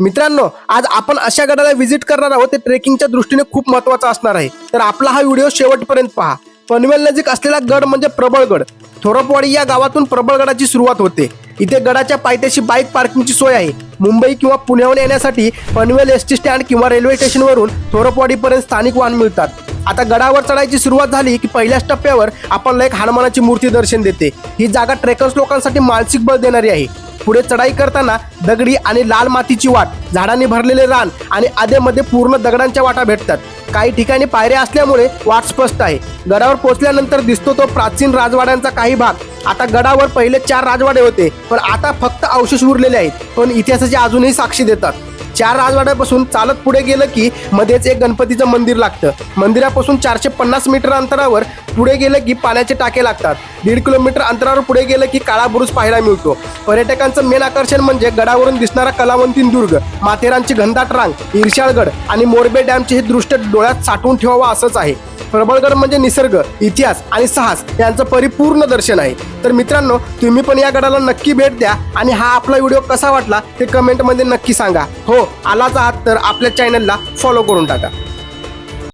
मित्रांनो आज आपण अशा गडाला व्हिजिट करणार आहोत ते ट्रेकिंगच्या दृष्टीने खूप महत्त्वाचा असणार आहे. तर आपला हा व्हिडिओ शेवटपर्यंत पहा. पनवेल नजीक असलेला गड म्हणजे प्रबळगड थोरपवाडी या गावातून प्रबळगडाची सुरुवात होते. इथे गडाच्या पायथ्याशी बाईक पार्किंगची सोय आहे. मुंबई किंवा पुण्याहून येण्यासाठी पनवेल एस टी स्टँड किंवा रेल्वे स्टेशनवरून थोरपवाडीपर्यंत स्थानिक वाहन मिळतात. आता गडावर चढायची सुरुवात झाली की पहिल्याच टप्प्यावर आपल्याला एक हनुमानाची मूर्ती दर्शन देते. ही जागा ट्रेकर्स लोकांसाठी मानसिक बळ देणारी आहे. पुढे चढाई करताना दगडी आणि लाल मातीची वाट झाडांनी भरलेले रान आणि आधेमध्ये पूर्ण दगडांच्या वाटा भेटतात. काही ठिकाणी पायऱ्या असल्यामुळे वाट स्पष्ट आहे. गडावर पोहोचल्यानंतर दिसतो तो प्राचीन राजवाड्यांचा काही भाग. आता गडावर पहिले चार राजवाडे होते पण आता फक्त अवशेष उरलेले आहेत पण इतिहासाची अजूनही साक्षी देतात. चार राजवाड्यापासून चालत पुढे गेलं की मध्येच एक गणपतीचं मंदिर लागतं. मंदिरापासून चारशे पन्नास मीटर अंतरावर पुढे गेलं की पाण्याचे टाके लागतात. दीड किलोमीटर अंतरावर पुढे गेलं की काळा बुरुज पाहायला मिळतो. पर्यटकांचं मेन आकर्षण म्हणजे गडावरून दिसणारा कलावंतीन दुर्ग माथेरानची घनदाट रांग ईर्षाळगड आणि मोरबे डॅमचे हे दृष्ट डोळ्यात साठवून ठेवावं असंच आहे. प्रबळगड म्हणजे निसर्ग इतिहास आणि साहस यांचं परिपूर्ण दर्शन आहे. तर मित्रांनो तुम्ही पण या गडाला नक्की भेट द्या आणि हा आपला व्हिडिओ कसा वाटला ते कमेंटमध्ये नक्की सांगा. हो आलाच आहात तर आपल्या चॅनलला फॉलो करून टाका.